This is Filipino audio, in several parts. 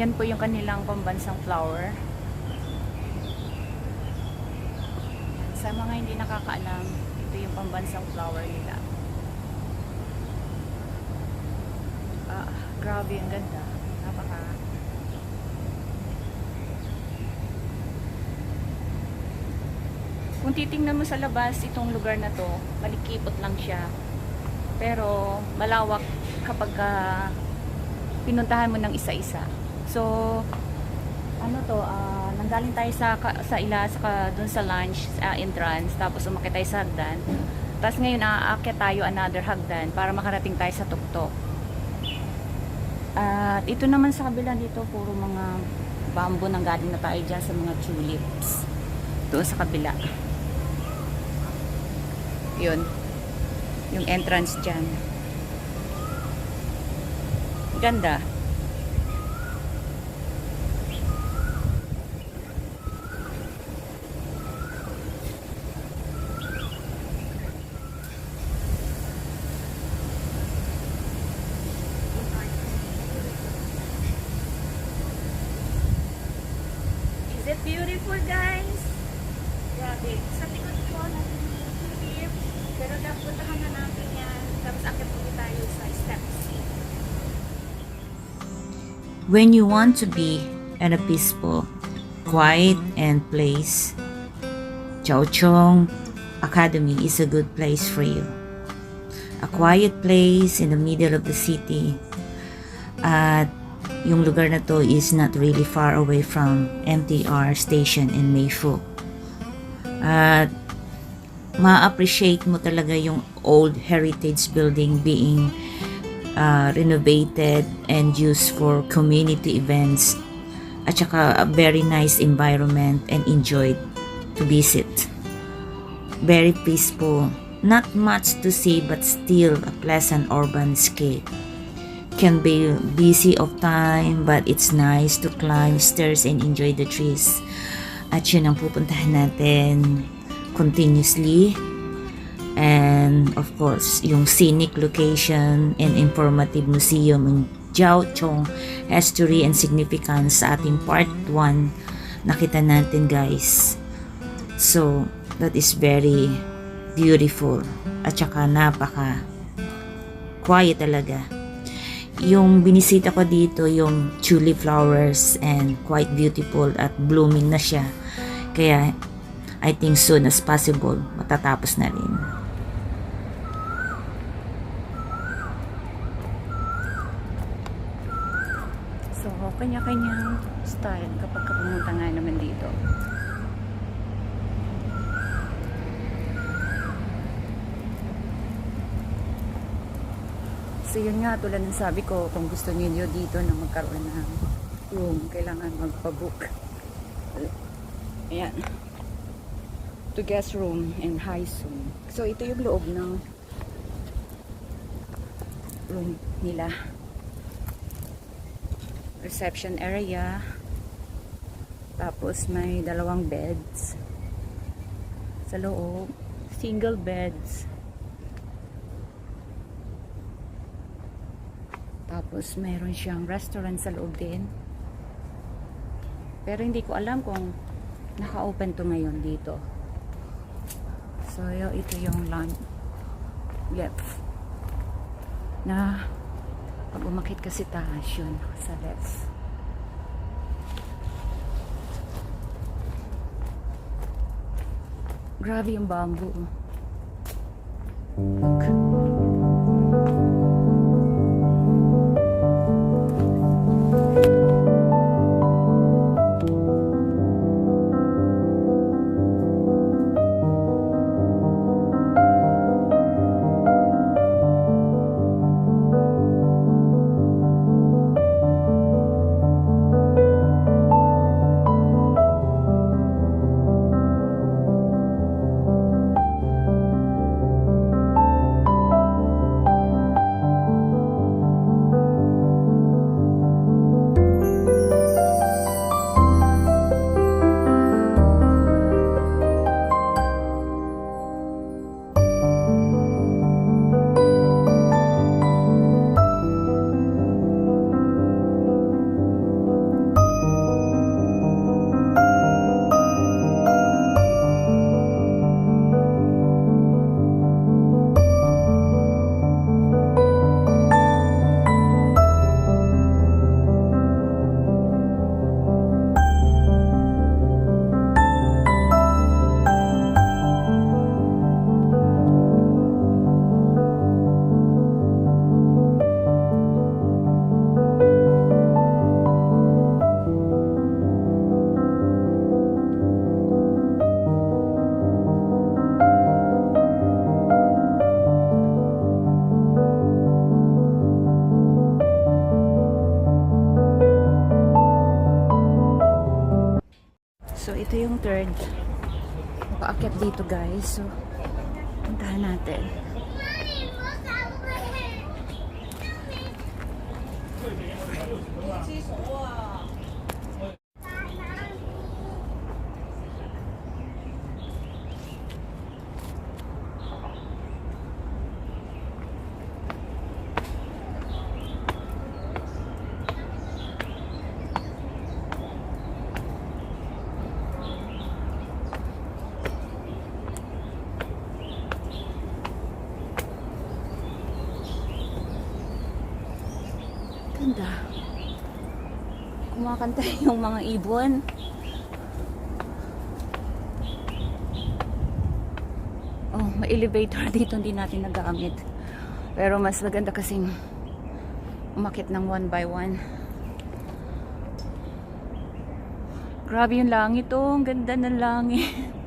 Yan po yung kanilang pambansang flower. Sa mga hindi nakakaalam, ito yung pambansang flower nila. Ah, grabe ang ganda. Napaka Kung titingnan mo sa labas itong lugar na to, malikipot lang siya. Pero malawak kapag ah, pinuntahan mo ng isa-isa. So, ano to, ah, nanggaling tayo sa, sa ila, sa, dun sa lunch, sa entrance, tapos umakit tayo sa hagdan. Tapos ngayon, aakyat tayo another hagdan para makarating tayo sa tuktok. At ito naman sa kabila dito, puro mga bamboo nang galing na tayo dyan sa mga tulips. Doon sa kabila. Yun. Yung entrance dyan. Ganda. Is it beautiful, guys? Grabe. Sa likod ko, nag-trip. Pero napuntahan na natin yan. Tapos akit ulit tayo sa steps. When you want to be at a peaceful, quiet, and place, Chao Chong Academy is a good place for you. A quiet place in the middle of the city. At yung lugar na to is not really far away from MTR station in Mayfu. At ma-appreciate mo talaga yung old heritage building being uh, renovated and used for community events at saka a very nice environment and enjoyed to visit. Very peaceful. Not much to see but still a pleasant urban scape. Can be busy of time but it's nice to climb stairs and enjoy the trees. At yun ang pupuntahan natin continuously and of course yung scenic location and informative museum in Jiao Chong History and Significance sa ating part 1 nakita natin guys. So that is very beautiful. At saka napaka quiet talaga. Yung binisita ko dito yung tulip flowers and quite beautiful at blooming na siya. Kaya I think soon as possible matatapos na rin So, kanya-kanyang style kapag ka pumunta nga naman dito. So, yun nga, tulad ng sabi ko, kung gusto niyo dito na magkaroon ng room, kailangan magpa-book. Ayan. To guest room and high soon. So, ito yung loob ng room nila reception area. Tapos may dalawang beds sa loob. Single beds. Tapos mayroon siyang restaurant sa loob din. Pero hindi ko alam kung naka-open to ngayon dito. So, ito yung lunch. Left. Na pag umakit kasi taas yun sa left. Grabe yung bamboo. Look. Paakyat dito guys. So, puntahan natin. Ganda. Kumakanta yung mga ibon. Oh, may elevator dito hindi natin nagamit. Pero mas maganda kasing umakit ng one by one. Grabe yung langit oh. Ang ganda ng langit.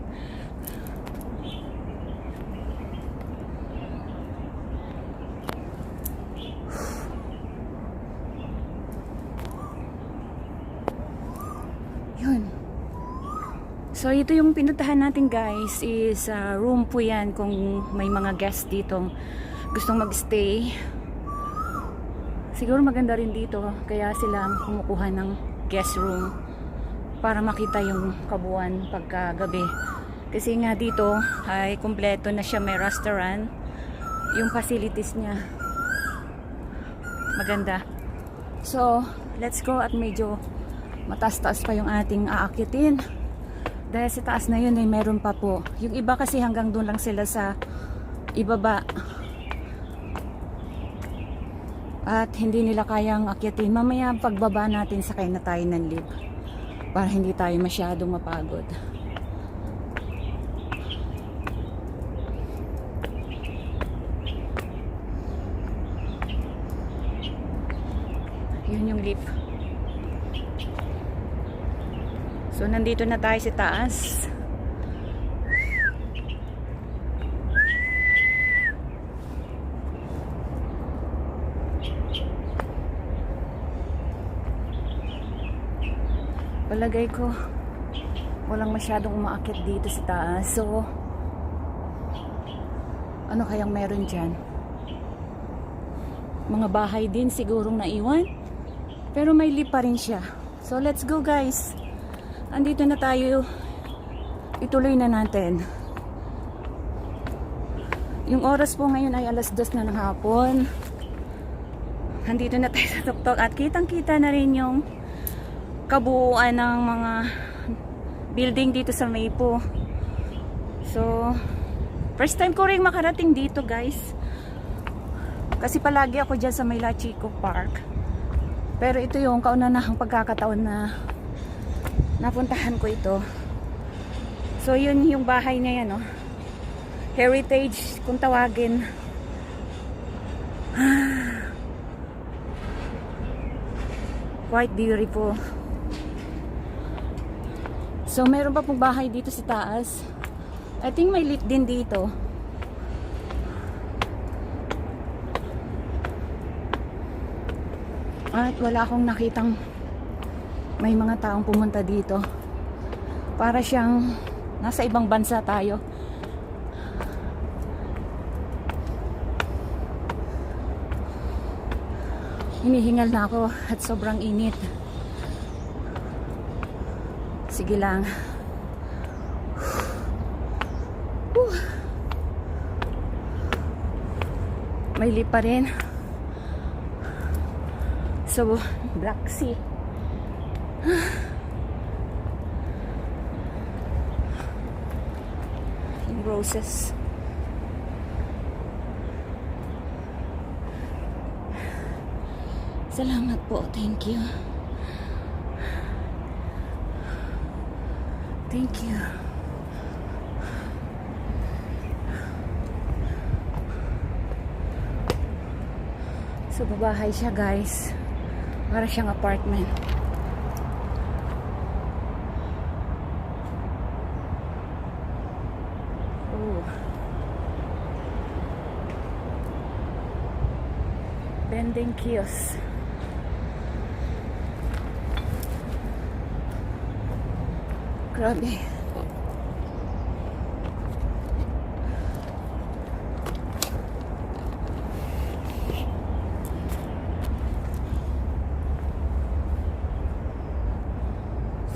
Yun. So, ito yung pinuntahan natin guys is uh, room po yan kung may mga guest dito gustong magstay. Siguro maganda rin dito kaya sila kumukuha ng guest room para makita yung kabuuan pagkagabi. Kasi nga dito ay kumpleto na siya may restaurant. Yung facilities niya maganda. So, let's go at medyo mataas-taas pa yung ating aakyatin. Dahil sa taas na yun ay meron pa po. Yung iba kasi hanggang doon lang sila sa ibaba. At hindi nila kayang akyatin. Mamaya pagbaba natin sakay na tayo ng lift. Para hindi tayo masyadong mapagod. Yun yung lift. So, nandito na tayo sa taas. Palagay ko, walang masyadong umaakit dito sa taas. So, ano kayang meron dyan? Mga bahay din sigurong naiwan. Pero may lift pa rin siya. So, let's go guys. Andito na tayo. Ituloy na natin. Yung oras po ngayon ay alas dos na ng hapon. Andito na tayo sa tuktok at kitang-kita na rin yung kabuuan ng mga building dito sa Maypo. So, first time ko rin makarating dito guys. Kasi palagi ako dyan sa Mayla Chico Park. Pero ito yung kauna-nahang pagkakataon na napuntahan ko ito. So, yun yung bahay niya yan, oh. Heritage, kung tawagin. Quite beautiful. So, meron pa pong bahay dito sa taas. I think may lift din dito. At wala akong nakitang may mga taong pumunta dito. Para siyang nasa ibang bansa tayo. Hinihingal na ako at sobrang init. Sige lang. Whew. May lip pa rin. So, Black Sea. Yung roses. Salamat po. Thank you. Thank you. So, babahay siya guys. Para siyang apartment. vending kiosk. Grabe.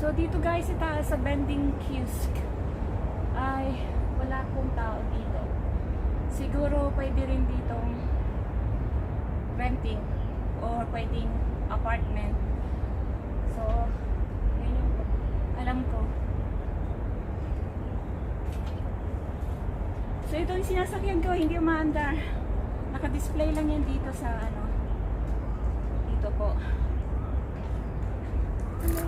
So dito guys, ita sa vending kiosk ay wala akong tao dito. Siguro pwede rin ditong renting or pwedeng apartment. So, yun yung alam ko. So, ito yung sinasakyan ko, hindi umaandar. Naka-display lang yan dito sa ano. Dito po. Ano?